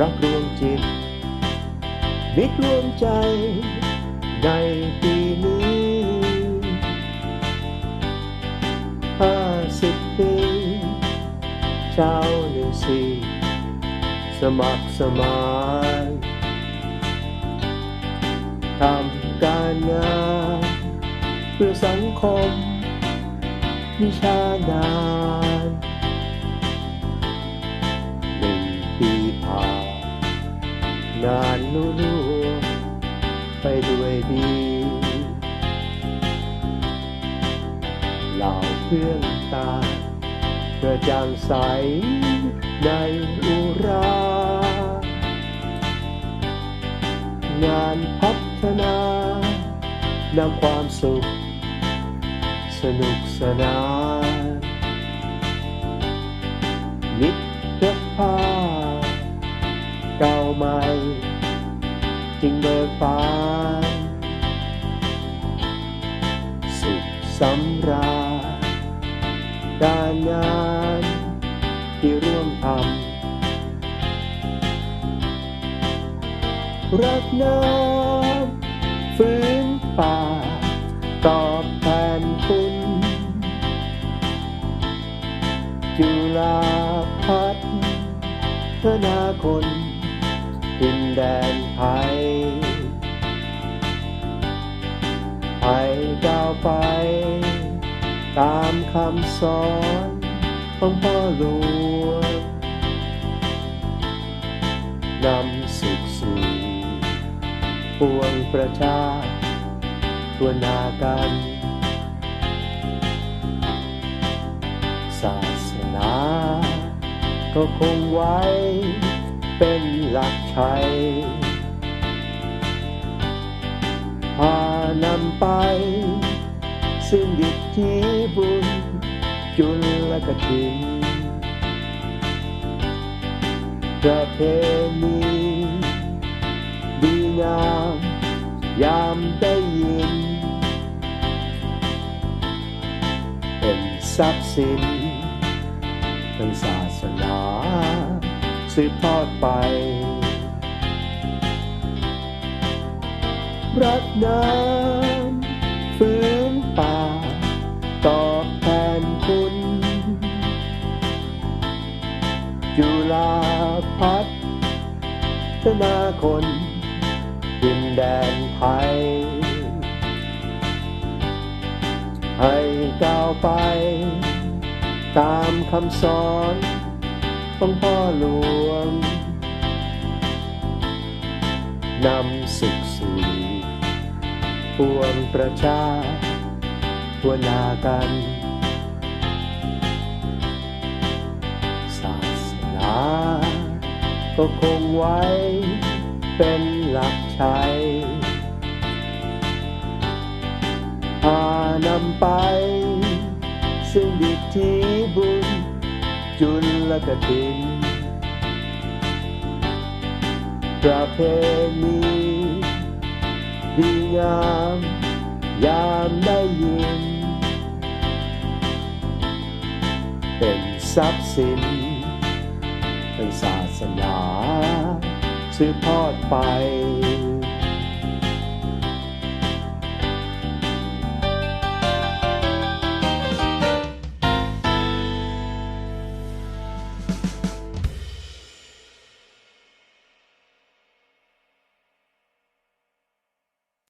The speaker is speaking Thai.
รักรวมจิตมิตรรวมใจในปีนี้ห้าสิบปีชาวหนิวซีสมัครสมานทำการงานเพื่อสังคมวิชานา ลุล่วงไปด้วยดีเหล่าเพื่อนตากระจ่างใสในอุรา งานพัฒนานำความสุข สนุกสนานมิตรภาพเก่าใหม่ จึงเบิกบานสุขสำราญการงานที่ร่วมทำรักน้ำฟื้นป่า ตอบแทนคุณ จุฬาพัฒนาคน ดินแดนไทย ไทยก้าวไป ตามคำสอนของพ่อหลวงนำสุขสู่ปวงประชาตัวหนากันศาสนาก็คงไว้ เป็นหลักชัยพานำไป ซึ่งดิที่บุญ จุลกถินประเพณีดีงามยามได้ยิน เป็นทรัพย์สินทางศาสนา สืบทอดไป รักน้ำฟื้นป่า ตอบแทนคุณ จุฬาพัฒนาคนดินแดนไทย ให้ก้าวไป ตามคำสอน ของพ่อหลวงนำสุขสู่ปวงประชาทั่วหนากันศาสนาก็คงไว้เป็นหลักชั กถินประเพณีดีงามยามได้ยิน เป็นทรัพย์สินทางศาสนา สืบทอดไป